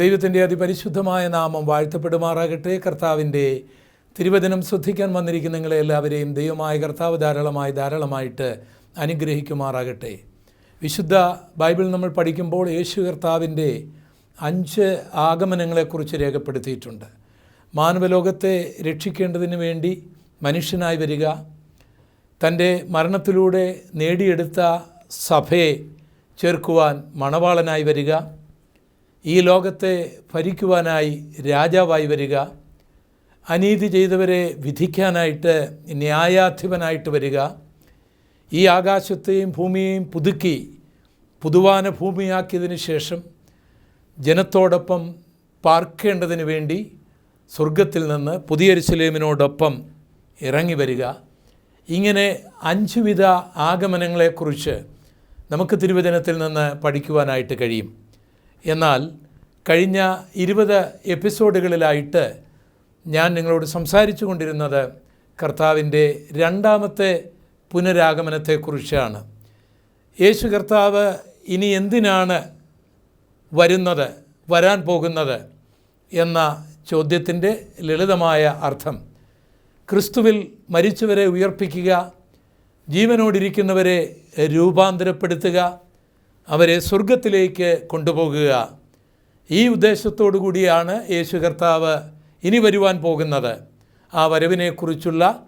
ദൈവത്തിന്റെ അതിപരിശുദ്ധമായ നാമം വാഴ്ത്തപ്പെടുമാറാകട്ടെ. കർത്താവിന്റെ തിരുവചനം ശ്രദ്ധിക്കാൻ വന്നിരിക്കുന്ന നിങ്ങളെ എല്ലാവരെയും ദൈവമായ കർത്താവ് ധാരാളമായി ധാരാളമായിട്ട് അനുഗ്രഹിക്കുമാറാകട്ടെ. വിശുദ്ധ ബൈബിൾ നമ്മൾ പഠിക്കുമ്പോൾ യേശു കർത്താവിന്റെ അഞ്ച് ആഗമനങ്ങളെക്കുറിച്ച് രേഖപ്പെടുത്തിയിട്ടുണ്ട്. മാനവലോകത്തെ രക്ഷിക്കേണ്ടതിന് വേണ്ടി മനുഷ്യനായി വരിക തന്റെ മരണത്തിലൂടെ നേടിയെടുത്ത സഭയെ ചേർക്കുവാൻ മണവാളനായി വരിക ഈ ലോകത്തെ ഭരിക്കുവാനായി രാജാവായി വരിക അനീതി ചെയ്തവരെ വിധിക്കാനായിട്ട് ന്യായാധിപനായിട്ട് വരിക ഈ ആകാശത്തെയും ഭൂമിയെയും പുതുക്കി പുതുവാന ഭൂമിയാക്കിയതിനു ശേഷം ജനത്തോടൊപ്പം പാർക്കേണ്ടതിന് വേണ്ടി സ്വർഗത്തിൽ നിന്ന് പുതിയ പുതിയരിശിലേമിനോടൊപ്പം ഇറങ്ങി വരിക. ഇങ്ങനെ അഞ്ചുവിധ ആഗമനങ്ങളെക്കുറിച്ച് നമുക്ക് തിരുവചനത്തിൽ നിന്ന് പഠിക്കുവാനായിട്ട് കഴിയും. എന്നാൽ കഴിഞ്ഞ ഇരുപത് എപ്പിസോഡുകളിലായിട്ട് ഞാൻ നിങ്ങളോട് സംസാരിച്ചു കൊണ്ടിരുന്നത് കർത്താവിന്റെ രണ്ടാമത്തെ പുനരാഗമനത്തെക്കുറിച്ചാണ്. യേശു കർത്താവ് ഇനി എന്തിനാണ് വരുന്നത് വരാൻ പോകുന്നത് എന്ന ചോദ്യത്തിന്റെ ലളിതമായ അർത്ഥം. ക്രിസ്തുവിൽ മരിച്ചവരെ ഉയർപ്പിക്കുക ജീവനോടിരിക്കുന്നവരെ രൂപാന്തരപ്പെടുത്തുക അവരെ സ്വർഗത്തിലേക്ക് കൊണ്ടുപോകുക. ഈ ഉദ്ദേശത്തോടു കൂടിയാണ് യേശു കർത്താവ് ഇനി വരുവാൻ പോകുന്നത്. ആ വരവിനെക്കുറിച്ചുള്ള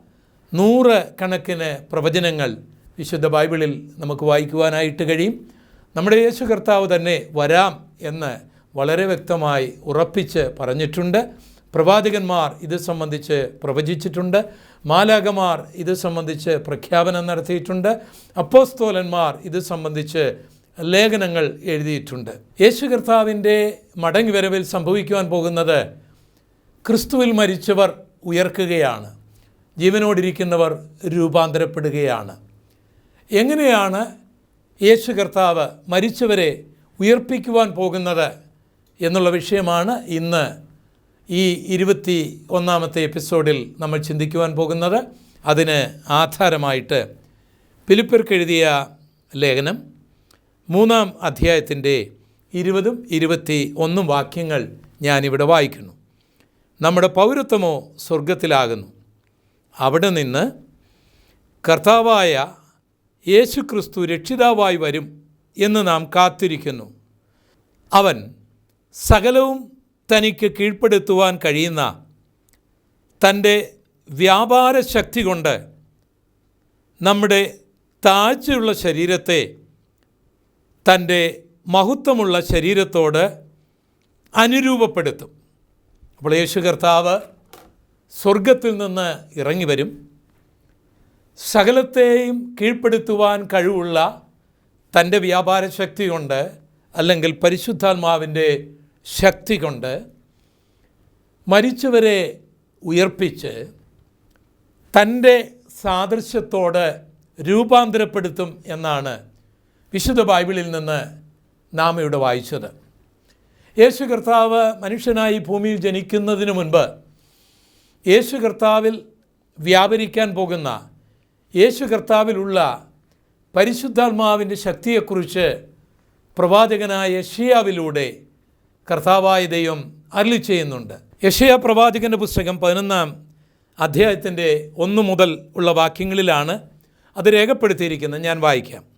നൂറ് കണക്കിന് പ്രവചനങ്ങൾ വിശുദ്ധ ബൈബിളിൽ നമുക്ക് വായിക്കുവാനായിട്ട് കഴിയും. നമ്മുടെ യേശു കർത്താവ് തന്നെ വരാം എന്ന് വളരെ വ്യക്തമായി ഉറപ്പിച്ച് പറഞ്ഞിട്ടുണ്ട്. പ്രവാചകന്മാർ ഇത് സംബന്ധിച്ച് പ്രവചിച്ചിട്ടുണ്ട്. മാലാകമാർ ഇത് സംബന്ധിച്ച് പ്രഖ്യാപനം നടത്തിയിട്ടുണ്ട്. അപ്പോസ്തോലന്മാർ ഇത് സംബന്ധിച്ച് ലേഖനങ്ങൾ എഴുതിയിട്ടുണ്ട്. യേശു കർത്താവിന്റെ മടങ്ങി വരവിൽ സംഭവിക്കുവാൻ പോകുന്നത് ക്രിസ്തുവിൽ മരിച്ചവർ ഉയർക്കുകയാണ്. ജീവനോടിരിക്കുന്നവർ രൂപാന്തരപ്പെടുകയാണ്. എങ്ങനെയാണ് യേശു കർത്താവ് മരിച്ചവരെ ഉയർപ്പിക്കുവാൻ പോകുന്നത് എന്നുള്ള വിഷയമാണ് ഇന്ന് ഈ ഇരുപത്തി ഒന്നാമത്തെ എപ്പിസോഡിൽ നമ്മൾ ചിന്തിക്കുവാൻ പോകുന്നത്. അതിന് ആധാരമായിട്ട് പിലിപ്പർക്കെഴുതിയ ലേഖനം മൂന്നാം അധ്യായത്തിന്റെ ഇരുപതും ഇരുപത്തി ഒന്നും വാക്യങ്ങൾ ഞാനിവിടെ വായിക്കുന്നു. നമ്മുടെ പൗരത്വമോ സ്വർഗത്തിലാകുന്നു അവിടെ നിന്ന് കർത്താവായ യേശു ക്രിസ്തു രക്ഷിതാവായി വരും എന്ന് നാം കാത്തിരിക്കുന്നു. അവൻ സകലവും തനിക്ക് കീഴ്പ്പെടുത്തുവാൻ കഴിയുന്ന തന്റെ വ്യാപാര ശക്തി കൊണ്ട് നമ്മുടെ താഴ്ചയുള്ള ശരീരത്തെ തന്റെ മഹത്വമുള്ള ശരീരത്തോട് അനുരൂപപ്പെടുത്തും. അപ്പോൾ യേശു കർത്താവ് സ്വർഗത്തിൽ നിന്ന് ഇറങ്ങി വരും. സകലത്തെയും കീഴ്പ്പെടുത്തുവാൻ കഴിവുള്ള തന്റെ വ്യാപാര ശക്തി കൊണ്ട് അല്ലെങ്കിൽ പരിശുദ്ധാത്മാവിന്റെ ശക്തി കൊണ്ട് മരിച്ചവരെ ഉയർപ്പിച്ച് തന്റെ സാദൃശ്യത്തോട് രൂപാന്തരപ്പെടുത്തും എന്നാണ് വിശുദ്ധ ബൈബിളിൽ നിന്ന് നാം ഇവിടെ വായിച്ചത്. യേശു കർത്താവ് മനുഷ്യനായി ഭൂമിയിൽ ജനിക്കുന്നതിന് മുൻപ് യേശു കർത്താവിൽ വ്യാപരിക്കാൻ പോകുന്ന യേശു കർത്താവിലുള്ള പരിശുദ്ധാത്മാവിന്റെ ശക്തിയെക്കുറിച്ച് പ്രവാചകനായ യഷിയാവിലൂടെ കർത്താവായ ദൈവം അരളി ചെയ്യുന്നുണ്ട്. യഷയ പ്രവാചകന്റെ പുസ്തകം പതിനൊന്നാം അധ്യായത്തിന്റെ ഒന്ന് മുതൽ ഉള്ള വാക്യങ്ങളിലാണ് അത് രേഖപ്പെടുത്തിയിരിക്കുന്നത്. ഞാൻ വായിക്കാം.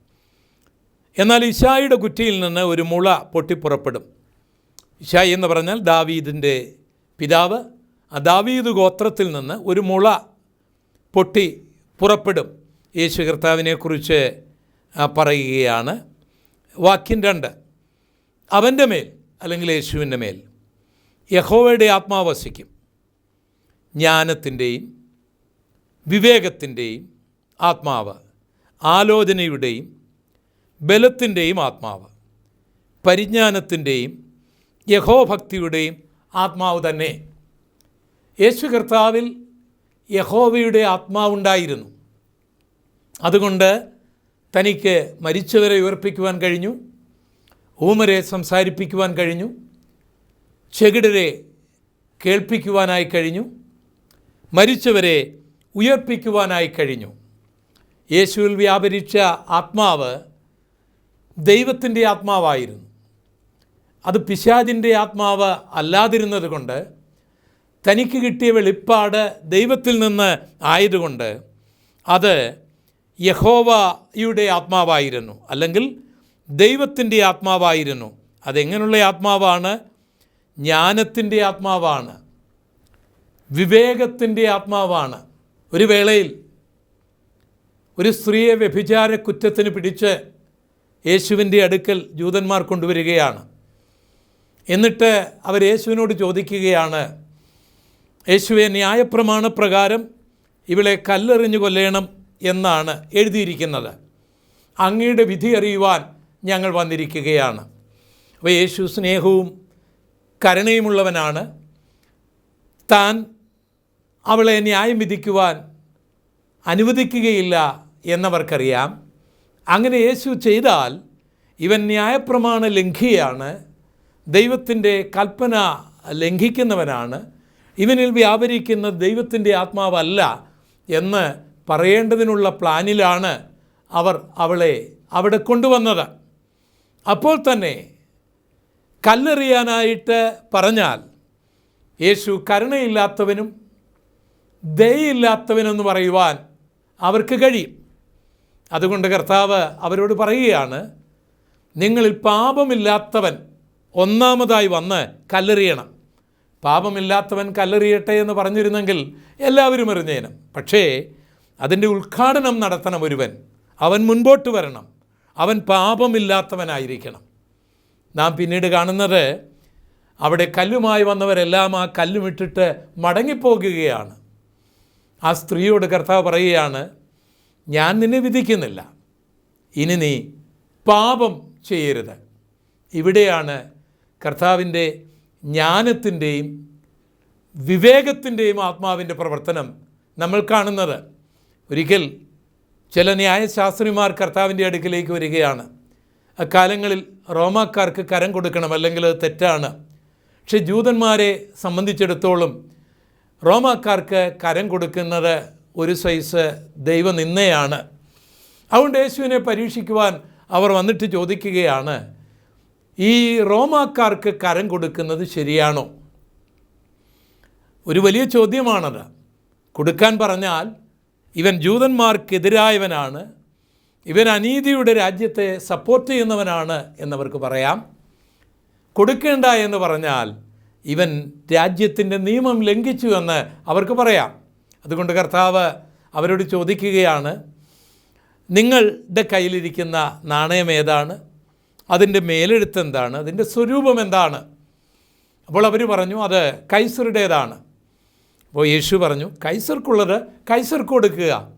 എന്നാൽ ഇഷായിയുടെ കുറ്റിയിൽ നിന്ന് ഒരു മുള പൊട്ടിപ്പുറപ്പെടും. ഇഷായി എന്ന് പറഞ്ഞാൽ ദാവീദിന്റെ പിതാവ്. ആ ദാവീദ് ഗോത്രത്തിൽ നിന്ന് ഒരു മുള പൊട്ടി പുറപ്പെടും. യേശു കർത്താവിനെക്കുറിച്ച് പറയുകയാണ്. വാക്യം രണ്ട്. അവന്റെ മേൽ അല്ലെങ്കിൽ യേശുവിന്റെ മേൽ യഹോവയുടെ ആത്മാവ് വസിക്കും. ജ്ഞാനത്തിന്റെയും വിവേകത്തിന്റെയും ആത്മാവ് ആലോചനയുടെയും ബലത്തിന്റെയും ആത്മാവ് പരിജ്ഞാനത്തിന്റെയും യഹോഭക്തിയുടെയും ആത്മാവ് തന്നെ. യേശു കർത്താവിൽ യഹോവയുടെ ആത്മാവുണ്ടായിരുന്നു അതുകൊണ്ട് തനിക്ക് മരിച്ചവരെ ഉയർപ്പിക്കുവാൻ കഴിഞ്ഞു ഊമരെ സംസാരിപ്പിക്കുവാൻ കഴിഞ്ഞു ചെകിടരെ കേൾപ്പിക്കുവാനായി കഴിഞ്ഞു മരിച്ചവരെ ഉയർപ്പിക്കുവാനായി കഴിഞ്ഞു. യേശുവിൽ വ്യാപരിച്ച ആത്മാവ് ദൈവത്തിന്റെ ആത്മാവായിരുന്നു. അത് പിശാജിന്റെ ആത്മാവ് അല്ലാതിരുന്നത് കൊണ്ട് തനിക്ക് കിട്ടിയ വെളിപ്പാട് ദൈവത്തിൽ നിന്ന് ആയതുകൊണ്ട് അത് യഹോവയുടെ ആത്മാവായിരുന്നു. അല്ലെങ്കിൽ ദൈവത്തിന്റെ ആത്മാവായിരുന്നു. അതെങ്ങനെയുള്ള ആത്മാവാണ്? ജ്ഞാനത്തിന്റെ ആത്മാവാണ്. വിവേകത്തിന്റെ ആത്മാവാണ്. ഒരു വേളയിൽ ഒരു സ്ത്രീയെ വ്യഭിചാര കുറ്റത്തിന് പിടിച്ച് യേശുവിന്റെ അടുക്കൽ ജൂതന്മാർ കൊണ്ടുവരികയാണ്. എന്നിട്ട് അവർ യേശുവിനോട് ചോദിക്കുകയാണ് യേശുവെ ന്യായപ്രമാണപ്രകാരം ഇവളെ കല്ലെറിഞ്ഞു കൊല്ലണം എന്നാണ് എഴുതിയിരിക്കുന്നത്. അങ്ങയുടെ വിധി അറിയുവാൻ ഞങ്ങൾ വന്നിരിക്കുകയാണ്. അപ്പോൾ യേശു സ്നേഹവും കരുണയുമുള്ളവനാണ്. താൻ അവളെ ന്യായം വിധിക്കുവാൻ അനുവദിക്കുകയില്ല എന്നവർക്കറിയാം. അങ്ങനെ യേശു ചെയ്താൽ ഇവൻ ന്യായപ്രമാണ ലംഘിയാണ് ദൈവത്തിന്റെ കൽപ്പന ലംഘിക്കുന്നവനാണ് ഇവനിൽ വ്യാപരിക്കുന്ന ദൈവത്തിന്റെ ആത്മാവല്ല എന്ന് പറയേണ്ടതിനുള്ള പ്ലാനിലാണ് അവർ അവളെ അവിടെ കൊണ്ടുവന്നത്. അപ്പോൾ തന്നെ കല്ലെറിയാനായിട്ട് പറഞ്ഞാൽ യേശു കരുണയില്ലാത്തവനും ദയയില്ലാത്തവനെന്ന് പറയുവാൻ അവർക്ക് കഴിയും. അതുകൊണ്ട് കർത്താവ് അവരോട് പറയുകയാണ് നിങ്ങളിൽ പാപമില്ലാത്തവൻ ഒന്നാമതായി വന്ന് കല്ലെറിയണം. പാപമില്ലാത്തവൻ കല്ലെറിയട്ടെ എന്ന് പറഞ്ഞിരുന്നെങ്കിൽ എല്ലാവരും എറിഞ്ഞേനും. പക്ഷേ അതിന്റെ ഉദ്ഘാടനം നടത്തണം ഒരുവൻ. അവൻ മുൻപോട്ട് വരണം. അവൻ പാപമില്ലാത്തവനായിരിക്കണം. നാം പിന്നീട് കാണുന്നത് അവിടെ കല്ലുമായി വന്നവരെല്ലാം ആ കല്ലുമിട്ടിട്ട് മടങ്ങിപ്പോകുകയാണ്. ആ സ്ത്രീയോട് കർത്താവ് പറയുകയാണ് ഞാൻ നിന്നെ വിധിക്കുന്നില്ല. ഇനി നീ പാപം ചെയ്യരുത്. ഇവിടെയാണ് കർത്താവിന്റെ ജ്ഞാനത്തിന്റെയും വിവേകത്തിന്റെയും ആത്മാവിന്റെ പ്രവർത്തനം നമ്മൾ കാണുന്നത്. ഒരിക്കൽ ചില ന്യായശാസ്ത്രിമാർ കർത്താവിന്റെ അടുക്കിലേക്ക് വരികയാണ്. അക്കാലങ്ങളിൽ റോമാക്കാർക്ക് കരം കൊടുക്കണം അല്ലെങ്കിൽ അത് തെറ്റാണ്. പക്ഷെ ജൂതന്മാരെ സംബന്ധിച്ചിടത്തോളം റോമാക്കാർക്ക് കരം കൊടുക്കുന്നത് ഒരു സൈസ് ദൈവനിന്ദയാണ് അതുകൊണ്ട് യേശുവിനെ പരീക്ഷിക്കുവാൻ അവർ വന്നിട്ട് ചോദിക്കുകയാണ് ഈ റോമാക്കാർക്ക് കരം കൊടുക്കുന്നത് ശരിയാണോ? ഒരു വലിയ ചോദ്യമാണത്. കൊടുക്കാൻ പറഞ്ഞാൽ ഇവൻ ജൂതന്മാർക്കെതിരായവനാണ് ഇവൻ അനീതിയുടെ രാജ്യത്തെ സപ്പോർട്ട് ചെയ്യുന്നവനാണ് എന്നവർക്ക് പറയാം. കൊടുക്കേണ്ട എന്ന് പറഞ്ഞാൽ ഇവൻ രാജ്യത്തിന്റെ നിയമം ലംഘിച്ചു എന്ന് അവർക്ക് പറയാം. അതുകൊണ്ട് കർത്താവ് അവരോട് ചോദിക്കുകയാണ് നിങ്ങളുടെ കയ്യിലിരിക്കുന്ന നാണയം ഏതാണ്? അതിന്റെ മേലെഴുത്ത് എന്താണ്? അതിന്റെ സ്വരൂപം എന്താണ്? അപ്പോൾ അവർ പറഞ്ഞു അത് കൈസറുടേതാണ്. അപ്പോൾ യേശു പറഞ്ഞു കൈസർക്കുള്ളത് കൈസർക്ക് കൊടുക്കുക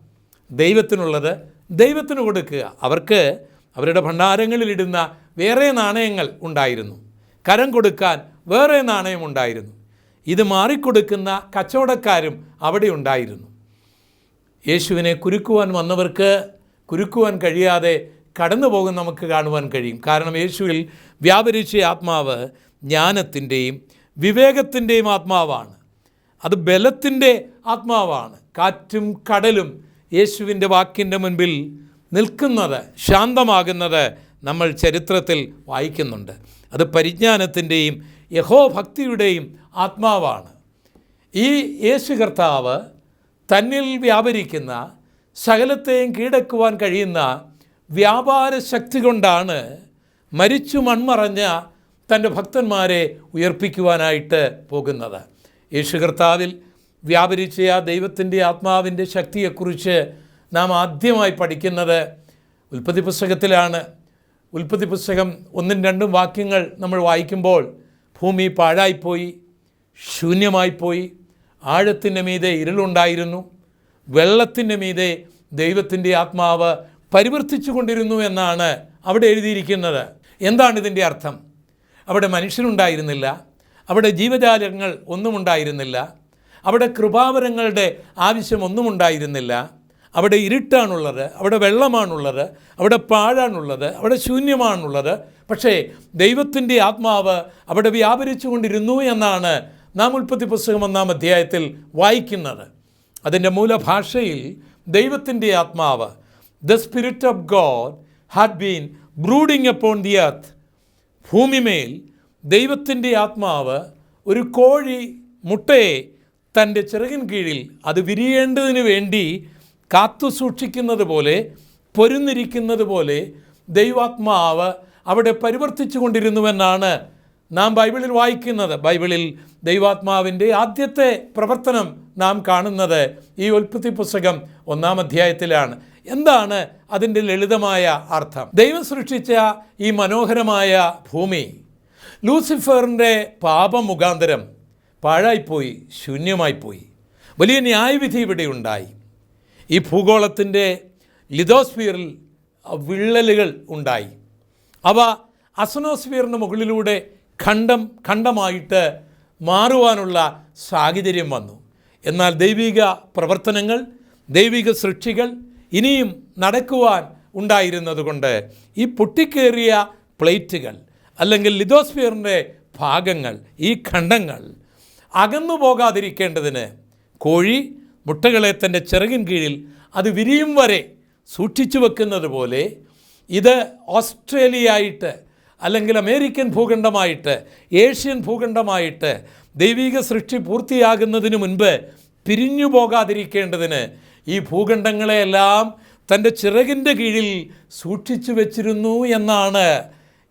ദൈവത്തിനുള്ളത് ദൈവത്തിന് കൊടുക്കുക. അവർക്ക് അവരുടെ ഭണ്ഡാരങ്ങളിലിടുന്ന വേറെ നാണയങ്ങൾ ഉണ്ടായിരുന്നു. കരം കൊടുക്കാൻ വേറെ നാണയം ഉണ്ടായിരുന്നു. ഇത് മാറിക്കൊടുക്കുന്ന കച്ചവടക്കാരും അവിടെ ഉണ്ടായിരുന്നു. യേശുവിനെ കുരുക്കുവാൻ വന്നവർക്ക് കുരുക്കുവാൻ കഴിയാതെ കടന്നു പോകും നമുക്ക് കാണുവാൻ കഴിയും. കാരണം യേശുവിൽ വ്യാപരിച്ച ആത്മാവ് ജ്ഞാനത്തിന്റെയും വിവേകത്തിന്റെയും ആത്മാവാണ്. അത് ബലത്തിന്റെ ആത്മാവാണ്. കാറ്റും കടലും യേശുവിന്റെ വാക്കിന്റെ മുൻപിൽ നിൽക്കുന്നത് ശാന്തമാകുന്നത് നമ്മൾ ചരിത്രത്തിൽ വായിക്കുന്നുണ്ട്. അത് പരിജ്ഞാനത്തിന്റെയും യഹോഭക്തിയുടെയും ആത്മാവാണ്. ഈ യേശു കർത്താവ് തന്നിൽ വ്യാപരിക്കുന്ന സകലത്തെയും കീഴടക്കുവാൻ കഴിയുന്ന വ്യാപാര ശക്തി കൊണ്ടാണ് മരിച്ചു മൺമറഞ്ഞ തന്റെ ഭക്തന്മാരെ ഉയർപ്പിക്കുവാനായിട്ട് പോകുന്നത്. യേശു കർത്താവിൽ വ്യാപരിച്ച ആ ദൈവത്തിന്റെ ആത്മാവിന്റെ ശക്തിയെക്കുറിച്ച് നാം ആദ്യമായി പഠിക്കുന്നത് ഉൽപ്പത്തി പുസ്തകത്തിലാണ്. ഉൽപ്പത്തി പുസ്തകം ഒന്നും രണ്ടും വാക്യങ്ങൾ നമ്മൾ വായിക്കുമ്പോൾ ഭൂമി പാഴായിപ്പോയി ശൂന്യമായിപ്പോയി. ആഴത്തിന്റെ മീതെ ഇരുളുണ്ടായിരുന്നു. വെള്ളത്തിന്റെ മീതെ ദൈവത്തിന്റെ ആത്മാവ് പരിവർത്തിച്ചു കൊണ്ടിരുന്നു എന്നാണ് അവിടെ എഴുതിയിരിക്കുന്നത്. എന്താണ് ഇതിന്റെ അർത്ഥം? അവിടെ മനുഷ്യനുണ്ടായിരുന്നില്ല അവിടെ ജീവജാലങ്ങൾ ഒന്നും ഉണ്ടായിരുന്നില്ല അവിടെ കൃപാവരങ്ങളുടെ ആവശ്യം ഒന്നും ഉണ്ടായിരുന്നില്ല അവിടെ ഇരുട്ടാണുള്ളത് അവിടെ വെള്ളമാണുള്ളത് അവിടെ പാഴാണുള്ളത് അവിടെ ശൂന്യമാണുള്ളത്. പക്ഷേ ദൈവത്തിന്റെ ആത്മാവ് അവിടെ വ്യാപരിച്ചു കൊണ്ടിരുന്നു എന്നാണ് നാം ഉൽപ്പത്തി പുസ്തകം ഒന്നാം അധ്യായത്തിൽ വായിക്കുന്നത്. അതിന്റെ മൂലഭാഷയിൽ ദൈവത്തിന്റെ ആത്മാവ് the spirit of God had been brooding upon the earth. ഭൂമിമേൽ ദൈവത്തിന്റെ ആത്മാവ് ഒരു കോഴി മുട്ടയെ തന്റെ ചിറകിൻ കീഴിൽ അത് വിരിയേണ്ടതിന് വേണ്ടി കാത്തു സൂക്ഷിക്കുന്നത് പോലെ പൊരുന്നിരിക്കുന്നത് പോലെ ദൈവാത്മാവ് അവിടെ പരിവർത്തിച്ചു കൊണ്ടിരുന്നുവെന്നാണ് നാം ബൈബിളിൽ വായിക്കുന്നത്. ബൈബിളിൽ ദൈവാത്മാവിന്റെ ആദ്യത്തെ പ്രവർത്തനം നാം കാണുന്നത് ഈ ഉൽപ്പത്തി പുസ്തകം ഒന്നാം അധ്യായത്തിലാണ്. എന്താണ് അതിന്റെ ലളിതമായ അർത്ഥം? ദൈവം സൃഷ്ടിച്ച ഈ മനോഹരമായ ഭൂമി ലൂസിഫറിന്റെ പാപമുഖാന്തരം പാഴായിപ്പോയി ശൂന്യമായിപ്പോയി. വലിയ ന്യായവിധി ഇവിടെ ഉണ്ടായി. ഈ ഭൂഗോളത്തിന്റെ ലിതോസ്ഫിയറിൽ വിള്ളലുകൾ ഉണ്ടായി. അവ അസനോസ്ഫിയറിന് മുകളിലൂടെ ഖണ്ഡം ഖണ്ഡമായിട്ട് മാറുവാനുള്ള സാഹചര്യം വന്നു. എന്നാൽ ദൈവിക പ്രവർത്തനങ്ങൾ ദൈവിക സൃഷ്ടികൾ ഇനിയും നടക്കുവാൻ ഉണ്ടായിരുന്നതുകൊണ്ട് ഈ പൊട്ടിക്കേറിയ പ്ലേറ്റുകൾ അല്ലെങ്കിൽ ലിതോസ്ഫിയറിന്റെ ഭാഗങ്ങൾ ഈ ഖണ്ഡങ്ങൾ അകന്നു പോകാതിരിക്കേണ്ടതിന് കോഴി മുട്ടകളെ തന്റെ ചിറകിൻ കീഴിൽ അത് വിരിയും വരെ സൂക്ഷിച്ചു വെക്കുന്നത് പോലെ ഇത് ഓസ്ട്രേലിയയായിട്ട് അല്ലെങ്കിൽ അമേരിക്കൻ ഭൂഖണ്ഡമായിട്ട് ഏഷ്യൻ ഭൂഖണ്ഡമായിട്ട് ദൈവിക സൃഷ്ടി പൂർത്തിയാകുന്നതിന് മുൻപ് പിരിഞ്ഞു പോകാതിരിക്കേണ്ടതിന് ഈ ഭൂഖണ്ഡങ്ങളെയെല്ലാം തന്റെ ചിറകിന്റെ കീഴിൽ സൂക്ഷിച്ചു വെച്ചിരുന്നു എന്നാണ്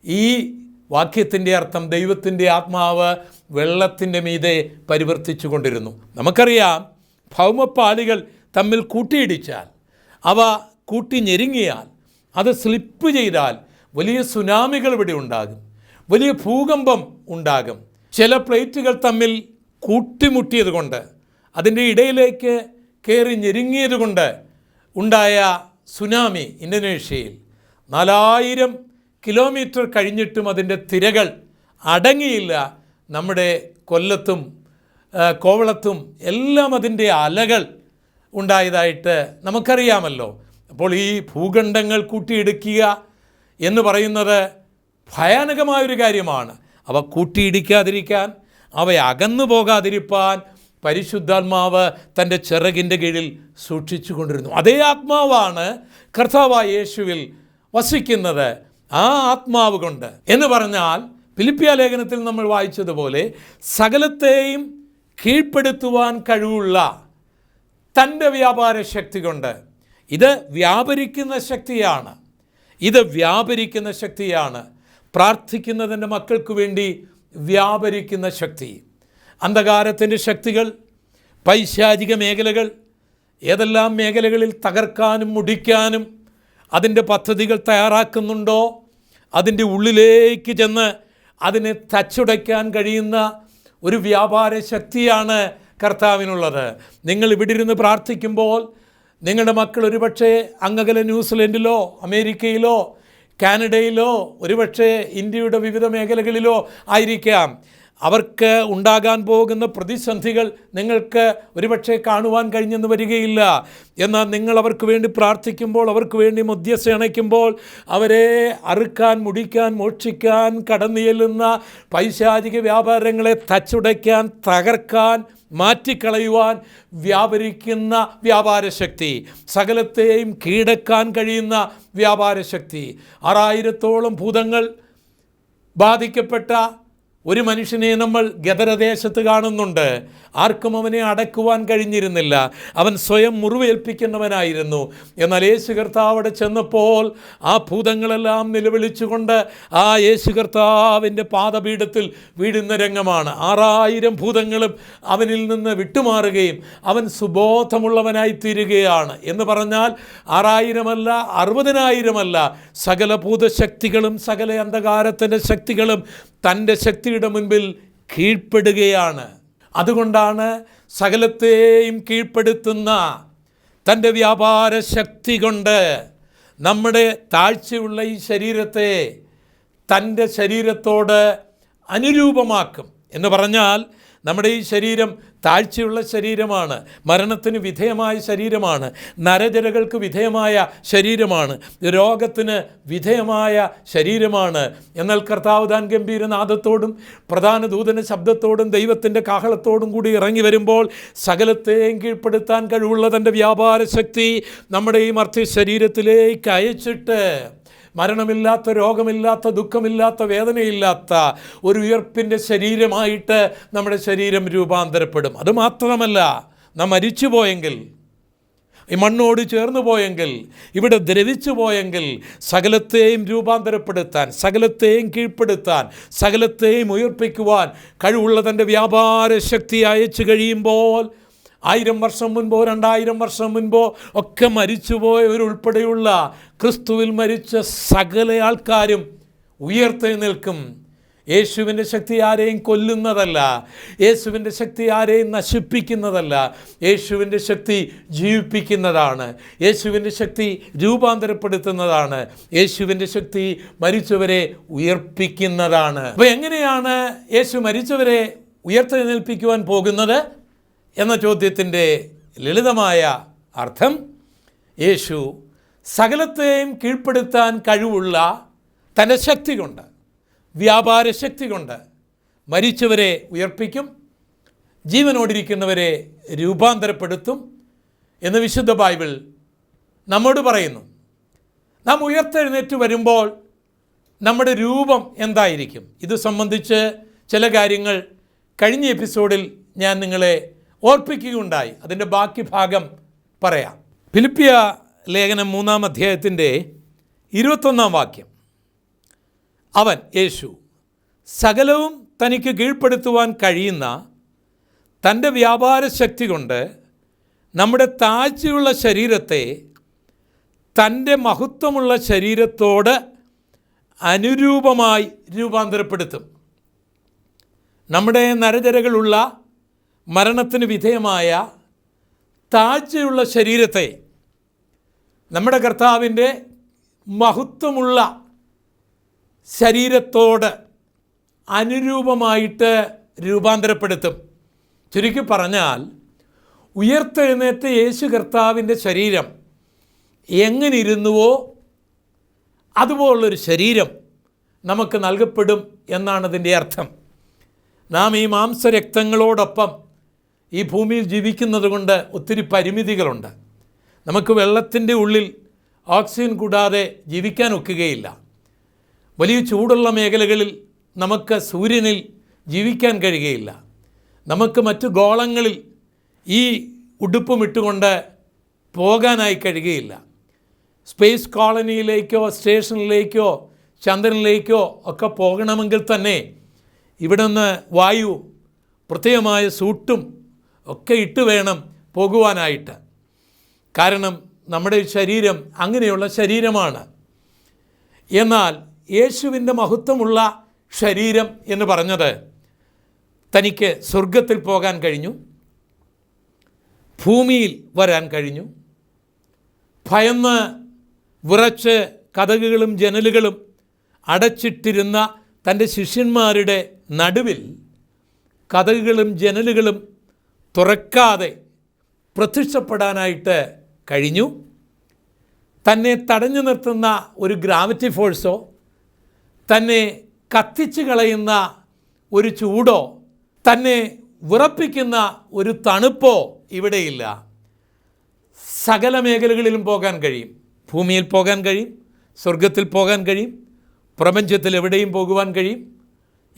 ഈ വാക്യത്തിന്റെ അർത്ഥം. ദൈവത്തിന്റെ ആത്മാവ് വെള്ളത്തിന്റെ മീതെ പരിവർത്തിച്ചു കൊണ്ടിരുന്നു. നമുക്കറിയാം ഭൗമപ്പാളികൾ തമ്മിൽ കൂട്ടിയിടിച്ചാൽ അവ കൂട്ടി ഞെരുങ്ങിയാൽ അത് സ്ലിപ്പ് ചെയ്താൽ വലിയ സുനാമികൾ ഇവിടെ ഉണ്ടാകും വലിയ ഭൂകമ്പം ഉണ്ടാകും. ചില പ്ലേറ്റുകൾ തമ്മിൽ കൂട്ടിമുട്ടിയത് കൊണ്ട് അതിന്റെ ഇടയിലേക്ക് കയറി ഞെരുങ്ങിയത് കൊണ്ട് ഉണ്ടായ സുനാമി ഇന്തോനേഷ്യയിൽ നാലായിരം കിലോമീറ്റർ കഴിഞ്ഞിട്ടും അതിന്റെ തിരകൾ അടങ്ങിയില്ല നമ്മുടെ കൊല്ലത്തും കോവളത്തും എല്ലാം അതിന്റെ അലകൾ ഉണ്ടായതായിട്ട് നമുക്കറിയാമല്ലോ. അപ്പോൾ ഈ ഭൂഖണ്ഡങ്ങൾ കൂട്ടിയിടിക്കുക എന്ന് പറയുന്നത് ഭയാനകമായൊരു കാര്യമാണ്. അവ കൂട്ടിയിടിക്കാതിരിക്കാൻ അവ അകന്നു പോകാതിരിപ്പാൻ പരിശുദ്ധാത്മാവ് തന്റെ ചിറകിന്റെ കീഴിൽ സൂക്ഷിച്ചു കൊണ്ടിരുന്നു അതേ ആത്മാവാണ് കർത്താവായ യേശുവിൽ വസിക്കുന്നത്. ആ ആത്മാവ് കൊണ്ട്. എന്ന് പറഞ്ഞാൽ ഫിലിപ്പിയ ലേഖനത്തിൽ നമ്മൾ വായിച്ചതുപോലെ സകലത്തെയും കീഴ്പ്പെടുത്തുവാൻ കഴിവുള്ള തന്റെ വ്യാപാര ശക്തി കൊണ്ട്. ഇത് വ്യാപരിക്കുന്ന ശക്തിയാണ്. ഇത് വ്യാപരിക്കുന്ന ശക്തിയാണ്. പ്രാർത്ഥിക്കുന്നതിന്റെ മക്കൾക്ക് വേണ്ടി വ്യാപരിക്കുന്ന ശക്തി. അന്ധകാരത്തിന്റെ ശക്തികൾ പൈശാചിക മേഖലകൾ ഏതെല്ലാം മേഖലകളിൽ തകർക്കാനും മുടിക്കാനും അതിന്റെ പദ്ധതികൾ തയ്യാറാക്കുന്നുണ്ടോ അതിന്റെ ഉള്ളിലേക്ക് ചെന്ന് അതിനെ തച്ചുടയ്ക്കാൻ കഴിയുന്ന ഒരു വ്യാപാര ശക്തിയാണ് കർത്താവിനുള്ളത്. നിങ്ങൾ ഇവിടെ ഇരുന്ന് പ്രാർത്ഥിക്കുമ്പോൾ നിങ്ങളുടെ മക്കൾ ഒരുപക്ഷെ അങ്ങകല ന്യൂസിലൻഡിലോ അമേരിക്കയിലോ കാനഡയിലോ ഒരുപക്ഷെ ഇന്ത്യയുടെ വിവിധ മേഖലകളിലോ ആയിരിക്കാം. അവർക്ക് ഉണ്ടാകാൻ പോകുന്ന പ്രതിസന്ധികൾ നിങ്ങൾക്ക് ഒരുപക്ഷെ കാണുവാൻ കഴിഞ്ഞെന്ന് വരികയില്ല. എന്നാൽ നിങ്ങൾ അവർക്ക് വേണ്ടി പ്രാർത്ഥിക്കുമ്പോൾ അവർക്ക് വേണ്ടി മധ്യസ്ഥ അണയ്ക്കുമ്പോൾ അവരെ അറുക്കാൻ മുടിക്കാൻ മോക്ഷിക്കാൻ കടന്നു ചെല്ലുന്ന പൈശാചിക വ്യാപാരങ്ങളെ തച്ചുടയ്ക്കാൻ തകർക്കാൻ മാറ്റിക്കളയുവാൻ വ്യാപരിക്കുന്ന വ്യാപാരശക്തി സകലത്തെയും കീഴടക്കാൻ കഴിയുന്ന വ്യാപാരശക്തി. ആറായിരത്തോളം ഭൂതങ്ങൾ ബാധിക്കപ്പെട്ട ഒരു മനുഷ്യനെ നമ്മൾ ഗദരദേശത്ത് കാണുന്നുണ്ട്. ആർക്കും അവനെ അടക്കുവാൻ കഴിഞ്ഞിരുന്നില്ല. അവൻ സ്വയം മുറിവേൽപ്പിക്കുന്നവനായിരുന്നു. എന്നാൽ യേശു കർത്താവ് അവിടെ ചെന്നപ്പോൾ ആ ഭൂതങ്ങളെല്ലാം നിലവിളിച്ചുകൊണ്ട് ആ യേശു കർത്താവിന്റെ പാദപീഠത്തിൽ വീഴുന്ന രംഗമാണ്. ആറായിരം ഭൂതങ്ങളും അവനിൽ നിന്ന് വിട്ടുമാറുകയും അവൻ സുബോധമുള്ളവനായി തീരുകയാണ് എന്ന് പറഞ്ഞാൽ ആറായിരമല്ല അറുപതിനായിരമല്ല. സകല ഭൂതശക്തികളും സകല അന്ധകാരത്തിന്റെ ശക്തികളും തന്റെ ശക്തിയുടെ മുൻപിൽ കീഴ്പ്പെടുകയാണ്. അതുകൊണ്ടാണ് സകലത്തെയും കീഴ്പ്പെടുത്തുന്ന തന്റെ വ്യാപാര ശക്തി കൊണ്ട് നമ്മുടെ താഴ്ചയുള്ള ഈ ശരീരത്തെ തന്റെ ശരീരത്തോട് അനുരൂപമാക്കും. എന്ന് പറഞ്ഞാൽ നമ്മുടെ ഈ ശരീരം താഴ്ചയുള്ള ശരീരമാണ് മരണത്തിന് വിധേയമായ ശരീരമാണ് നരജരകൾക്ക് വിധേയമായ ശരീരമാണ് രോഗത്തിന് വിധേയമായ ശരീരമാണ്. എന്നാൽ കർത്താവ് താൻ ഗംഭീരനാഥത്തോടും പ്രധാന ദൂതന ശബ്ദത്തോടും ദൈവത്തിന്റെ കാഹളത്തോടും കൂടി ഇറങ്ങി വരുമ്പോൾ സകലത്തെയും കീഴ്പ്പെടുത്താൻ കഴിവുള്ള തന്റെ വ്യാപാര ശക്തി നമ്മുടെ ഈ മർത്തി ശരീരത്തിലേക്ക് അയച്ചിട്ട് മരണമില്ലാത്ത രോഗമില്ലാത്ത ദുഃഖമില്ലാത്ത വേദനയില്ലാത്ത ഒരു ഉയർപ്പിന്റെ ശരീരമായിട്ട് നമ്മുടെ ശരീരം രൂപാന്തരപ്പെടും. അതുമാത്രമല്ല നാം മരിച്ചു പോയെങ്കിൽ ഈ മണ്ണോട് ചേർന്ന് പോയെങ്കിൽ ഇവിടെ ദ്രവിച്ചു പോയെങ്കിൽ സകലത്തെയും രൂപാന്തരപ്പെടുത്താൻ സകലത്തെയും കീഴ്പ്പെടുത്താൻ സകലത്തെയും ഉയർപ്പിക്കുവാൻ കഴിവുള്ള തന്റെ വ്യാപാര ശക്തി അയച്ചു കഴിയുമ്പോൾ ആയിരം വർഷം മുൻപോ രണ്ടായിരം വർഷം മുൻപോ ഒക്കെ മരിച്ചുപോയവരുൾപ്പെടെയുള്ള ക്രിസ്തുവിൽ മരിച്ച സകല ആൾക്കാരും ഉയർത്തെഴുന്നേൽക്കും യേശുവിന്റെ ശക്തി ആരെയും കൊല്ലുന്നതല്ല. യേശുവിന്റെ ശക്തി ആരെയും നശിപ്പിക്കുന്നതല്ല. യേശുവിന്റെ ശക്തി ജീവിപ്പിക്കുന്നതാണ്. യേശുവിന്റെ ശക്തി രൂപാന്തരപ്പെടുത്തുന്നതാണ്. യേശുവിന്റെ ശക്തി മരിച്ചവരെ ഉയർപ്പിക്കുന്നതാണ്. അപ്പോൾ എങ്ങനെയാണ് യേശു മരിച്ചവരെ ഉയർത്തെഴുന്നേൽപ്പിക്കുവാൻ പോകുന്നത്? എന്ന ചോദ്യത്തിന്റെ ലളിതമായ അർത്ഥം യേശു സകലത്തെയും കീഴ്പ്പെടുത്താൻ കഴിവുള്ള തന്റെ ശക്തി കൊണ്ട് വ്യാപാര ശക്തി കൊണ്ട് മരിച്ചവരെ ഉയർപ്പിക്കും ജീവനോടിരിക്കുന്നവരെ രൂപാന്തരപ്പെടുത്തും എന്ന് വിശുദ്ധ ബൈബിൾ നമ്മോട് പറയുന്നു. നാം ഉയർത്തെഴുന്നേറ്റ് വരുമ്പോൾ നമ്മുടെ രൂപം എന്തായിരിക്കും? ഇത് സംബന്ധിച്ച് ചില കാര്യങ്ങൾ കഴിഞ്ഞ എപ്പിസോഡിൽ ഞാൻ നിങ്ങളെ ഓർപ്പിക്കുകയുണ്ടായി. അതിന്റെ ബാക്കി ഭാഗം പറയാം. ഫിലിപ്പിയ ലേഖനം മൂന്നാം അധ്യായത്തിന്റെ ഇരുപത്തൊന്നാം വാക്യം. അവൻ യേശു സകലവും തനിക്ക് കീഴ്പ്പെടുത്തുവാൻ കഴിയുന്ന തന്റെ വ്യാപാര ശക്തി കൊണ്ട് നമ്മുടെ താഴ്ചയുള്ള ശരീരത്തെ തന്റെ മഹത്വമുള്ള ശരീരത്തോട് അനുരൂപമായി രൂപാന്തരപ്പെടുത്തും. നമ്മുടെ നരചരകളുള്ള മരണത്തിന് വിധേയമായ താഴ്ചയുള്ള ശരീരത്തെ നമ്മുടെ കർത്താവിന്റെ മഹത്വമുള്ള ശരീരത്തോട് അനുരൂപമായിട്ട് രൂപാന്തരപ്പെടുത്തും. ചുരുക്കി പറഞ്ഞാൽ ഉയർത്തെഴുന്നേറ്റ യേശു കർത്താവിന്റെ ശരീരം എങ്ങനെ ഇരുന്നുവോ അതുപോലുള്ളൊരു ശരീരം നമുക്ക് നൽകപ്പെടും എന്നാണ് അതിന്റെ അർത്ഥം. നാം ഈ മാംസരക്തങ്ങളോടൊപ്പം ഈ ഭൂമിയിൽ ജീവിക്കുന്നത് കൊണ്ട് ഒത്തിരി പരിമിതികളുണ്ട്. നമുക്ക് വെള്ളത്തിന്റെ ഉള്ളിൽ ഓക്സിജൻ കൂടാതെ ജീവിക്കാൻ ഒക്കുകയില്ല. വലിയ ചൂടുള്ള മേഖലകളിൽ നമുക്ക് സൂര്യനിൽ ജീവിക്കാൻ കഴിയുകയില്ല. നമുക്ക് മറ്റു ഗോളങ്ങളിൽ ഈ ഉടുപ്പും ഇട്ടുകൊണ്ട് പോകാനായി കഴിയുകയില്ല. സ്പേസ് കോളനിയിലേക്കോ സ്റ്റേഷനിലേക്കോ ചന്ദ്രനിലേക്കോ ഒക്കെ പോകണമെങ്കിൽ തന്നെ ഇവിടെ നിന്ന് വായു പ്രത്യേകമായ സൂട്ടും ഒക്കെ ഇട്ട് വേണം പോകുവാനായിട്ട്. കാരണം നമ്മുടെ ശരീരം അങ്ങനെയുള്ള ശരീരമാണ്. എന്നാൽ യേശുവിന്റെ മഹത്വമുള്ള ശരീരം എന്ന് പറഞ്ഞത് തനിക്ക് സ്വർഗത്തിൽ പോകാൻ കഴിഞ്ഞു. ഭൂമിയിൽ വരാൻ കഴിഞ്ഞു. ഭയന്ന് വിറച്ച് കഥകുകളും ജനലുകളും അടച്ചിട്ടിരുന്ന തന്റെ ശിഷ്യന്മാരുടെ നടുവിൽ കഥകുകളും ജനലുകളും തുറക്കാതെ പ്രത്യക്ഷപ്പെടാനായിട്ട് കഴിഞ്ഞു. തന്നെ തടഞ്ഞു നിർത്തുന്ന ഒരു ഗ്രാവിറ്റി ഫോഴ്സോ തന്നെ കത്തിച്ചു കളയുന്ന ഒരു ചൂടോ തന്നെ വിറപ്പിക്കുന്ന ഒരു തണുപ്പോ ഇവിടെയില്ല. സകല മേഖലകളിലും പോകാൻ കഴിയും. ഭൂമിയിൽ പോകാൻ കഴിയും. സ്വർഗത്തിൽ പോകാൻ കഴിയും. പ്രപഞ്ചത്തിൽ എവിടെയും പോകുവാൻ കഴിയും.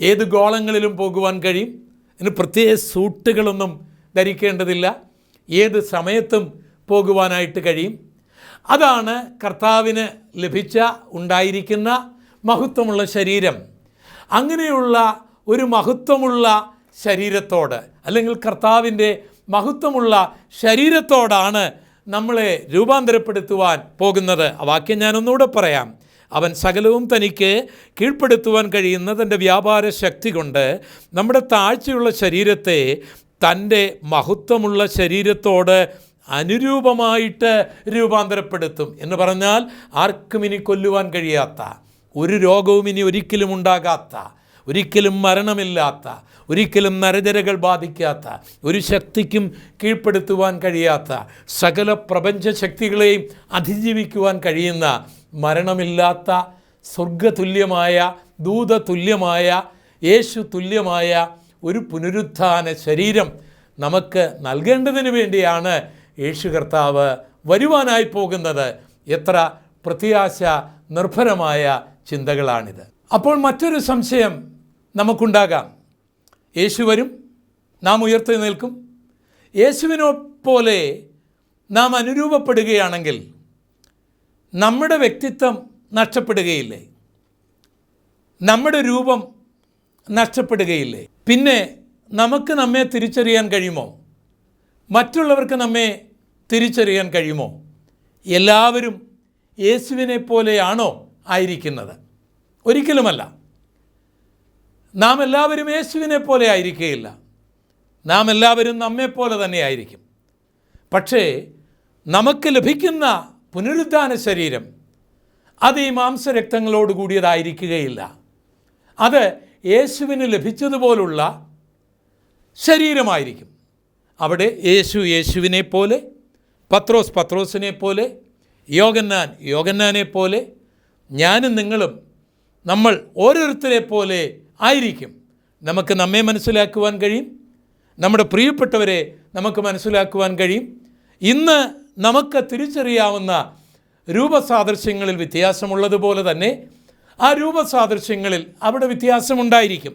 ഏത് ഗോളങ്ങളിലും പോകുവാൻ കഴിയും. അതിന് പ്രത്യേക സൂട്ടുകളൊന്നും ധരിക്കേണ്ടതില്ല. ഏത് സമയത്തും പോകുവാനായിട്ട് കഴിയും. അതാണ് കർത്താവിന് ലഭിച്ച ഉണ്ടായിരിക്കുന്ന മഹത്വമുള്ള ശരീരം. അങ്ങനെയുള്ള ഒരു മഹത്വമുള്ള ശരീരത്തോട് അല്ലെങ്കിൽ കർത്താവിന്റെ മഹത്വമുള്ള ശരീരത്തോടാണ് നമ്മളെ രൂപാന്തരപ്പെടുത്തുവാൻ പോകുന്നത്. ആ വാക്യം ഞാനൊന്നുകൂടെ പറയാം. അവൻ സകലവും തനിക്ക് കീഴ്പ്പെടുത്തുവാൻ കഴിയുന്ന തന്റെ വ്യാപാര ശക്തി കൊണ്ട് നമ്മുടെ താഴ്ചയുള്ള ശരീരത്തെ തന്റെ മഹത്വമുള്ള ശരീരത്തോട് അനുരൂപമായിട്ട് രൂപാന്തരപ്പെടുത്തും എന്ന് പറഞ്ഞാൽ ആർക്കും ഇനി കൊല്ലുവാൻ കഴിയാത്ത ഒരു രോഗവും ഇനി ഒരിക്കലും ഉണ്ടാകാത്ത ഒരിക്കലും മരണമില്ലാത്ത ഒരിക്കലും നരജരകൾ ബാധിക്കാത്ത ഒരു ശക്തിക്കും കീഴ്പ്പെടുത്തുവാൻ കഴിയാത്ത സകല പ്രപഞ്ച ശക്തികളെയും അതിജീവിക്കുവാൻ കഴിയുന്ന മരണമില്ലാത്ത സ്വർഗതുല്യമായ ദൂതതുല്യമായ യേശു തുല്യമായ ഒരു പുനരുത്ഥാന ശരീരം നമുക്ക് നൽകേണ്ടതിന് വേണ്ടിയാണ് യേശു കർത്താവ് വരുവാനായി പോകുന്നത്. എത്ര പ്രത്യാശ നിർഭരമായ ചിന്തകളാണിത്. അപ്പോൾ മറ്റൊരു സംശയം നമുക്കുണ്ടാകാം. യേശു വരും നാം ഉയർത്തി നിൽക്കും. യേശുവിനോ പോലെ നാം അനുരൂപപ്പെടുകയാണെങ്കിൽ നമ്മുടെ വ്യക്തിത്വം നഷ്ടപ്പെടുകയില്ലേ? നമ്മുടെ രൂപം നഷ്ടപ്പെടുകയില്ലേ? പിന്നെ നമുക്ക് നമ്മെ തിരിച്ചറിയാൻ കഴിയുമോ? മറ്റുള്ളവർക്ക് നമ്മെ തിരിച്ചറിയാൻ കഴിയുമോ? എല്ലാവരും യേശുവിനെ പോലെയാണോ ആയിരിക്കുന്നത്? ഒരിക്കലുമല്ല. നാം എല്ലാവരും യേശുവിനെ പോലെ ആയിരിക്കുകയില്ല നാം എല്ലാവരും നമ്മെപ്പോലെ തന്നെ ആയിരിക്കും. പക്ഷേ നമുക്ക് ലഭിക്കുന്ന പുനരുദ്ധാന ശരീരം അത് ഈ മാംസരക്തങ്ങളോട് കൂടിയതായിരിക്കുകയില്ല. അത് യേശുവിന് ലഭിച്ചതുപോലുള്ള ശരീരമായിരിക്കും. അവിടെ യേശു യേശുവിനെ പോലെ പത്രോസ് പത്രോസിനെ പോലെ യോഗന്നാൻ യോഗന്നാനെ പോലെ ഞാനും നിങ്ങളും നമ്മൾ ഓരോരുത്തരെ പോലെ ആയിരിക്കും. നമുക്ക് നമ്മെ മനസ്സിലാക്കുവാൻ കഴിയും. നമ്മുടെ പ്രിയപ്പെട്ടവരെ നമുക്ക് മനസ്സിലാക്കുവാൻ കഴിയും. ഇന്ന് നമുക്ക് തിരിച്ചറിയാവുന്ന രൂപസാദൃശ്യങ്ങളിൽ വ്യത്യാസമുള്ളതുപോലെ തന്നെ ആ രൂപസാദൃശ്യങ്ങളിൽ അവിടെ വ്യത്യാസമുണ്ടായിരിക്കും.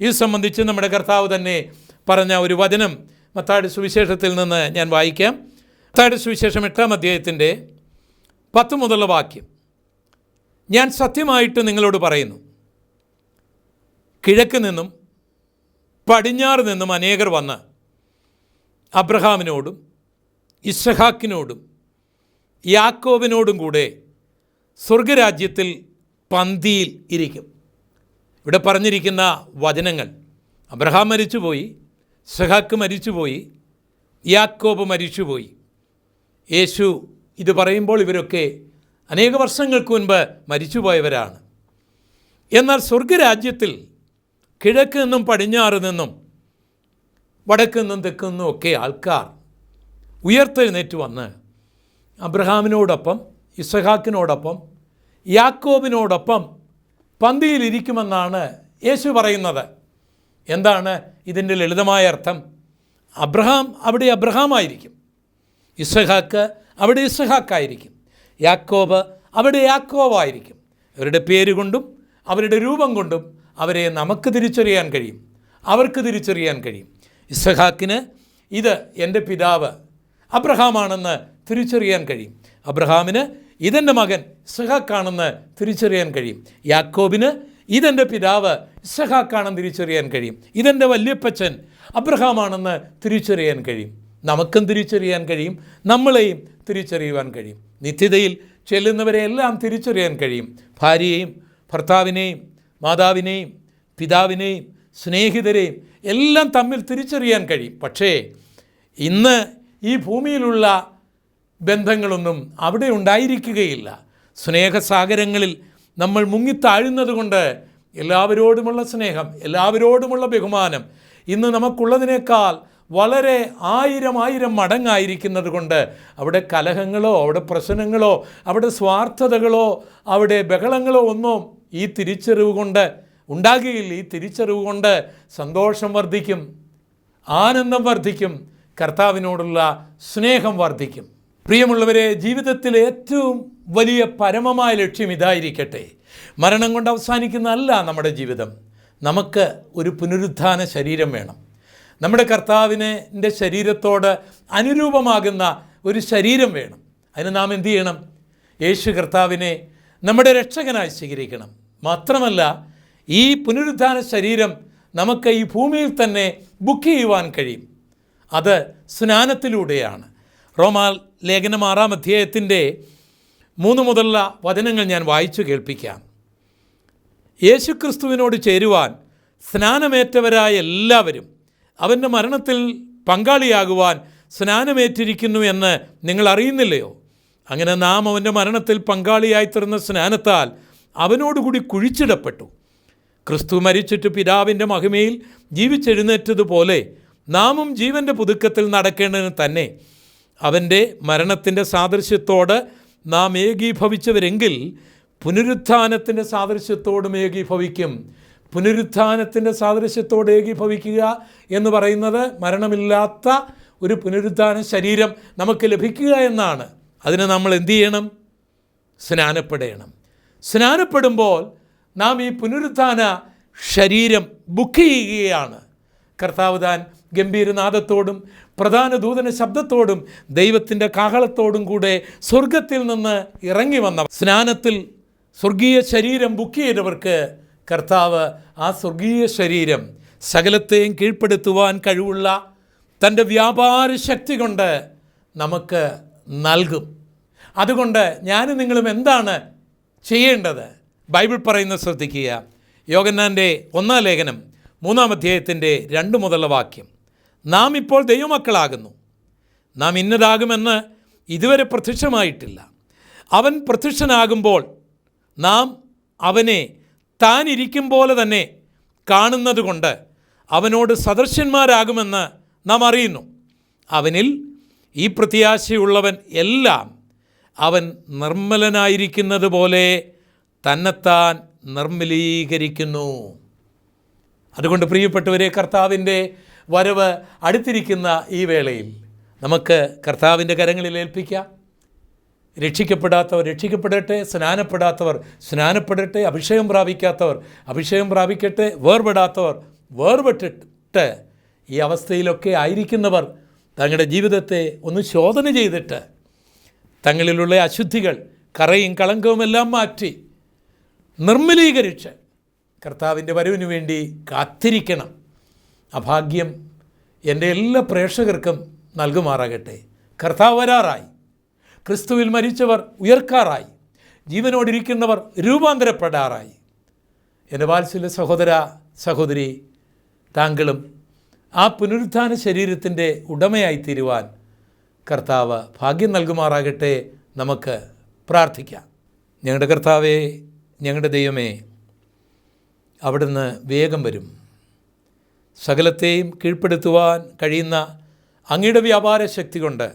ഇത് സംബന്ധിച്ച് നമ്മുടെ കർത്താവ് തന്നെ പറഞ്ഞ ഒരു വചനം മത്താടി സുവിശേഷത്തിൽ നിന്ന് ഞാൻ വായിക്കാം. മത്താടി സുവിശേഷം എട്ടാം അധ്യായത്തിന്റെ പത്ത് മുതലുള്ള വാക്യം. ഞാൻ സത്യമായിട്ട് നിങ്ങളോട് പറയുന്നു കിഴക്ക് നിന്നും പടിഞ്ഞാറ് നിന്നും അനേകർ വന്ന് അബ്രഹാമിനോടും ഇസഹാക്കിനോടും യാക്കോബിനോടും കൂടെ സ്വർഗരാജ്യത്തിൽ പന്തിയിൽ ഇരിക്കും. ഇവിടെ പറഞ്ഞിരിക്കുന്ന വചനങ്ങൾ. അബ്രഹാം മരിച്ചുപോയി സഹാക്ക് മരിച്ചുപോയി യാക്കോബ് മരിച്ചുപോയി. യേശു ഇത് പറയുമ്പോൾ ഇവരൊക്കെ അനേക വർഷങ്ങൾക്ക് മുൻപ് മരിച്ചുപോയവരാണ്. എന്നാൽ സ്വർഗരാജ്യത്തിൽ കിഴക്ക് നിന്നും പടിഞ്ഞാറ് നിന്നും വടക്ക് നിന്നും തെക്ക് നിന്നും ഒക്കെ ആൾക്കാർ ഉയർത്തെഴുന്നേറ്റ് വന്ന് അബ്രഹാമിനോടൊപ്പം ഇസഹാക്കിനോടൊപ്പം യാക്കോബിനോടൊപ്പം പന്തിയിലിരിക്കുമെന്നാണ് യേശു പറയുന്നത്. എന്താണ് ഇതിന്റെ ലളിതമായ അർത്ഥം? അബ്രഹാം അവിടെ അബ്രഹാമായിരിക്കും. ഇസഹാക്ക് അവിടെ ഇസഹാക്കായിരിക്കും. യാക്കോബ് അവിടെ യാക്കോബായിരിക്കും. അവരുടെ പേര് കൊണ്ടും അവരുടെ രൂപം കൊണ്ടും അവരെ നമുക്ക് തിരിച്ചറിയാൻ കഴിയും. അവർക്ക് തിരിച്ചറിയാൻ കഴിയും. ഇസഹാക്കിന് ഇത് എന്റെ പിതാവ് അബ്രഹാമാണെന്ന് തിരിച്ചറിയാൻ കഴിയും. അബ്രഹാമിന് ഇതെന്റെ മകൻ ഇസഹാക്കാണെന്ന് തിരിച്ചറിയാൻ കഴിയും. യാക്കോബിന് ഇതെന്റെ പിതാവ് ഇസഹാക്കാണെന്ന് തിരിച്ചറിയാൻ കഴിയും. ഇതെന്റെ വല്യപ്പച്ചൻ അബ്രഹാമാണെന്ന് തിരിച്ചറിയാൻ കഴിയും. നമുക്കും തിരിച്ചറിയാൻ കഴിയും. നമ്മളെയും തിരിച്ചറിയുവാൻ കഴിയും. നിത്യതയിൽ ചെല്ലുന്നവരെ എല്ലാം തിരിച്ചറിയാൻ കഴിയും. ഭാര്യയെയും ഭർത്താവിനെയും മാതാവിനെയും പിതാവിനെയും സ്നേഹിതരെയും എല്ലാം തമ്മിൽ തിരിച്ചറിയാൻ കഴിയും. പക്ഷേ ഇന്ന് ഈ ഭൂമിയിലുള്ള ബന്ധങ്ങളൊന്നും അവിടെ ഉണ്ടായിരിക്കുകയില്ല. സ്നേഹസാഗരങ്ങളിൽ നമ്മൾ മുങ്ങിത്താഴുന്നത് കൊണ്ട് എല്ലാവരോടുമുള്ള സ്നേഹം എല്ലാവരോടുമുള്ള ബഹുമാനം ഇന്ന് നമുക്കുള്ളതിനേക്കാൾ വളരെ ആയിരം ആയിരം മടങ്ങായിരിക്കുന്നത് കൊണ്ട് അവിടെ കലഹങ്ങളോ അവിടെ പ്രശ്നങ്ങളോ അവിടെ സ്വാർത്ഥതകളോ അവിടെ ബഹളങ്ങളോ ഒന്നും ഈ തിരിച്ചറിവ് കൊണ്ട് ഉണ്ടാകുകയില്ല. ഈ തിരിച്ചറിവ് കൊണ്ട് സന്തോഷം വർദ്ധിക്കും ആനന്ദം വർദ്ധിക്കും കർത്താവിനോടുള്ള സ്നേഹം വർദ്ധിക്കും. പ്രിയമുള്ളവരെ ജീവിതത്തിലെ ഏറ്റവും വലിയ പരമമായ ലക്ഷ്യം ഇതായിരിക്കട്ടെ. മരണം കൊണ്ട് അവസാനിക്കുന്നതല്ല നമ്മുടെ ജീവിതം. നമുക്ക് ഒരു പുനരുദ്ധാന ശരീരം വേണം. നമ്മുടെ കർത്താവിനെ ശരീരത്തോട് അനുരൂപമാകുന്ന ഒരു ശരീരം വേണം. അതിന് നാം എന്തു ചെയ്യണം? യേശു കർത്താവിനെ നമ്മുടെ രക്ഷകനായി സ്വീകരിക്കണം. മാത്രമല്ല ഈ പുനരുദ്ധാന ശരീരം നമുക്ക് ഈ ഭൂമിയിൽ തന്നെ ബുക്ക് ചെയ്യുവാൻ കഴിയും. അത് സ്നാനത്തിലൂടെയാണ്. റോമാ ലേഖനം ആറാം അധ്യായത്തിന്റെ മൂന്ന് മുതലുള്ള വചനങ്ങൾ ഞാൻ വായിച്ചു കേൾപ്പിക്കാം. യേശുക്രിസ്തുവിനോട് ചേരുവാൻ സ്നാനമേറ്റവരായ എല്ലാവരും അവന്റെ മരണത്തിൽ പങ്കാളിയാകുവാൻ സ്നാനമേറ്റിരിക്കുന്നു എന്ന് നിങ്ങൾ അറിയുന്നില്ലയോ? അങ്ങനെ നാം അവന്റെ മരണത്തിൽ പങ്കാളിയായിത്തീർന്ന സ്നാനത്താൽ അവനോടുകൂടി കുഴിച്ചിടപ്പെട്ടു. ക്രിസ്തു മരിച്ചിട്ട് പിതാവിന്റെ മഹിമയിൽ ജീവിച്ചെഴുന്നേറ്റതുപോലെ നാമും ജീവന്റെ പുതുക്കത്തിൽ നടക്കേണ്ടതിന് തന്നെ അവന്റെ മരണത്തിന്റെ സാദൃശ്യത്തോട് നാം ഏകീഭവിച്ചവരെങ്കിൽ പുനരുത്ഥാനത്തിന്റെ സാദൃശ്യത്തോടും ഏകീഭവിക്കും. പുനരുത്ഥാനത്തിന്റെ സാദൃശ്യത്തോട് ഏകീഭവിക്കുക എന്ന് പറയുന്നത് മരണമില്ലാത്ത ഒരു പുനരുത്ഥാന ശരീരം നമുക്ക് ലഭിക്കുക എന്നാണ്. അതിന് നമ്മൾ എന്ത് ചെയ്യണം? സ്നാനപ്പെടണം. സ്നാനപ്പെടുമ്പോൾ നാം ഈ പുനരുത്ഥാന ശരീരം ബുക്ക് ചെയ്യുകയാണ്. കർത്താവ് താൻ ഗംഭീരനാദത്തോടും പ്രധാന ദൂതന ശബ്ദത്തോടും ദൈവത്തിന്റെ കാഹളത്തോടും കൂടെ സ്വർഗത്തിൽ നിന്ന് ഇറങ്ങി വന്ന സ്നാനത്തിൽ സ്വർഗീയ ശരീരം ബുക്ക് ചെയ്തവർക്ക് കർത്താവ് ആ സ്വർഗീയ ശരീരം സകലത്തെയും കീഴ്പ്പെടുത്തുവാൻ കഴിവുള്ള തന്റെ വ്യാപാര ശക്തി കൊണ്ട് നമുക്ക് നൽകും. അതുകൊണ്ട് ഞാനും നിങ്ങളും എന്താണ് ചെയ്യേണ്ടത്? ബൈബിൾ പറയുന്നത് ശ്രദ്ധിക്കുക. യോഗന്നാന്റെ ഒന്നാം ലേഖനം മൂന്നാം അധ്യായത്തിന്റെ രണ്ട് മുതലുള്ള വാക്യം. നാം ഇപ്പോൾ ദൈവമക്കളാകുന്നു. നാം ഇന്നതാകുമെന്ന് ഇതുവരെ പ്രത്യക്ഷമായിട്ടില്ല. അവൻ പ്രത്യക്ഷനാകുമ്പോൾ നാം അവനെ താൻ ഇരിക്കും പോലെ തന്നെ കാണുന്നത് കൊണ്ട് അവനോട് സദൃശ്യന്മാരാകുമെന്ന് നാം അറിയുന്നു. അവനിൽ ഈ പ്രത്യാശയുള്ളവൻ എല്ലാം അവൻ നിർമ്മലനായിരിക്കുന്നത് പോലെ തന്നെത്താൻ നിർമ്മലീകരിക്കുന്നു. അതുകൊണ്ട് പ്രിയപ്പെട്ടവരെ കർത്താവിന്റെ വരവ് അടുത്തിരിക്കുന്ന ഈ വേളയിൽ നമുക്ക് കർത്താവിന്റെ കരങ്ങളിൽ ഏൽപ്പിക്കാം. രക്ഷിക്കപ്പെടാത്തവർ രക്ഷിക്കപ്പെടട്ടെ സ്നാനപ്പെടാത്തവർ സ്നാനപ്പെടട്ടെ അഭിഷേകം പ്രാപിക്കാത്തവർ അഭിഷേകം പ്രാപിക്കട്ടെ വേർപെടാത്തവർ വേർപെട്ടിട്ട് ഈ അവസ്ഥയിലൊക്കെ ആയിരിക്കുന്നവർ തങ്ങളുടെ ജീവിതത്തെ ഒന്ന് ശോധന ചെയ്തിട്ട് തങ്ങളിലുള്ള അശുദ്ധികൾ കറയും കളങ്കവുമെല്ലാം മാറ്റി നിർമ്മലീകരിച്ച് കർത്താവിന്റെ വരവിന് വേണ്ടി കാത്തിരിക്കണം. അഭാഗ്യം എന്റെ എല്ലാ പ്രേക്ഷകർക്കും നൽകുമാറാകട്ടെ. കർത്താവ് വരാറായി. ക്രിസ്തുവിൽ മരിച്ചവർ ഉയർക്കാറായി. ജീവനോടിരിക്കുന്നവർ രൂപാന്തരപ്പെടാറായി. എന്റെ വാത്സല്യ സഹോദര സഹോദരി താങ്കളും ആ പുനരുത്ഥാന ശരീരത്തിന്റെ ഉടമയായി തീരുവാൻ കർത്താവ് ഭാഗ്യം നൽകുമാറാകട്ടെ നമുക്ക് പ്രാർത്ഥിക്കാം. ഞങ്ങളുടെ കർത്താവേ ഞങ്ങളുടെ ദൈവമേ അവിടുന്ന് വേഗം വരും. സകലത്തെയും കീഴ്പ്പെടുത്തുവാൻ കഴിയുന്ന അങ്ങയുടെ വ്യാപാര ശക്തി കൊണ്ട്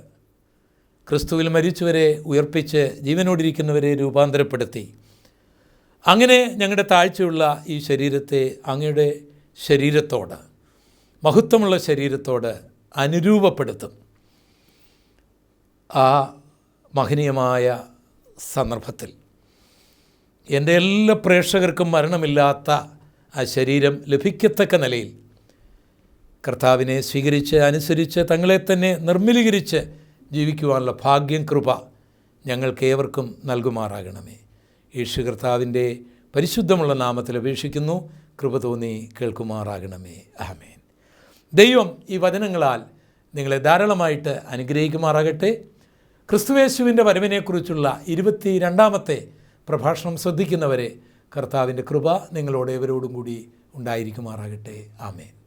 ക്രിസ്തുവിൽ മരിച്ചവരെ ഉയർപ്പിച്ച് ജീവനോടിരിക്കുന്നവരെ രൂപാന്തരപ്പെടുത്തി. അങ്ങനെ ഞങ്ങളുടെ താഴ്ചയുള്ള ഈ ശരീരത്തെ അങ്ങയുടെ ശരീരത്തോട് മഹത്വമുള്ള ശരീരത്തോട് അനുരൂപപ്പെടുത്തും. ആ മഹനീയമായ സന്ദർഭത്തിൽ എന്റെ എല്ലാ പ്രേക്ഷകർക്കും മരണമില്ലാത്ത ആ ശരീരം ലഭിക്കത്തക്ക നിലയിൽ കർത്താവിനെ സ്വീകരിച്ച് അനുസരിച്ച് തങ്ങളെ തന്നെ നിർമ്മലീകരിച്ച് ജീവിക്കുവാനുള്ള ഭാഗ്യം കൃപ ഞങ്ങൾക്ക് ഏവർക്കും നൽകുമാറാകണമേ. യേശു കർത്താവിന്റെ പരിശുദ്ധമുള്ള നാമത്തിൽ അപേക്ഷിക്കുന്നു. കൃപ തോന്നി കേൾക്കുമാറാകണമേ. അഹമേൻ ദൈവം ഈ വചനങ്ങളാൽ നിങ്ങളെ ധാരാളമായിട്ട് അനുഗ്രഹിക്കുമാറാകട്ടെ. ക്രിസ്തുവേശുവിന്റെ വരവിനെക്കുറിച്ചുള്ള ഇരുപത്തി രണ്ടാമത്തെ പ്രഭാഷണം ശ്രദ്ധിക്കുന്നവരെ കർത്താവിന്റെ കൃപ നിങ്ങളോട് ഏവരോടും കൂടി ഉണ്ടായിരിക്കുമാറാകട്ടെ. ആമേൻ.